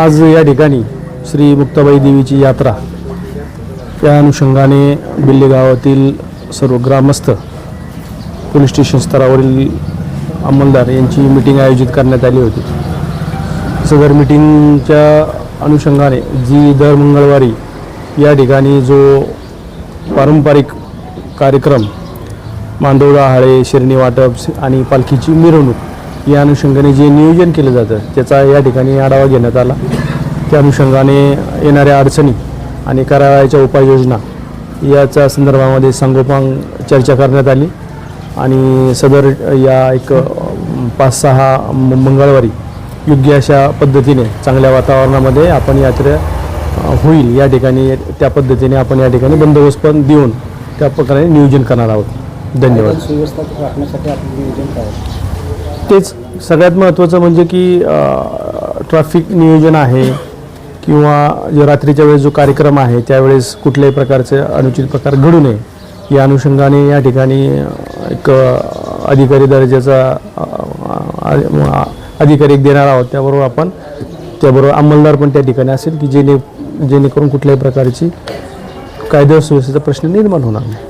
आज या ठिकाणी श्री मुक्ताबाई देवीची यात्रा. या अनुषंगाने बिल्ले गावातील सर्व ग्रामस्थ पोलीस स्टेशन स्तरावरील अंमलदार यांची मिटिंग आयोजित करण्यात आली होती. सदर मिटिंगच्या अनुषंगाने जी दर मंगळवारी या ठिकाणी जो पारंपरिक कार्यक्रम मांडवळा हाळे शिरणी वाटप आणि पालखीची मिरवणूक या अनुषंगाने जे नियोजन केलं जातं त्याचा या ठिकाणी आढावा घेण्यात आला. त्या अनुषंगाने येणाऱ्या अडचणी आणि करावयाच्या उपाययोजना याच्या संदर्भामध्ये सांगोपांग चर्चा करण्यात आली. आणि सदर या एक पाच सहा म- मंगळवारी योग्य अशा पद्धतीने चांगल्या वातावरणामध्ये आपण यात्रा होईल. या ठिकाणी त्या पद्धतीने आपण या ठिकाणी बंदोबस्त पण देऊन त्या प्रकारे नियोजन करणार आहोत. धन्यवाद. सुव्यवस्था राखण्यासाठी आपण नियोजन काय तेच सगळ्यात महत्त्वाचं म्हणजे की ट्रॅफिक नियोजन आहे किंवा जो रात्रीच्या वेळेस जो कार्यक्रम आहे त्यावेळेस कुठल्याही प्रकारचे अनुचित प्रकार घडू नये. या अनुषंगाने या ठिकाणी एक अधिकारी दर्जाचा अधिकारी एक देणार आहोत. त्याबरोबर आपण त्याबरोबर अंमलदार पण त्या ठिकाणी असेल की जेणे जेणेकरून कुठल्याही प्रकारची कायदा सुव्यवस्थेचा प्रश्न निर्माण होणार नाही.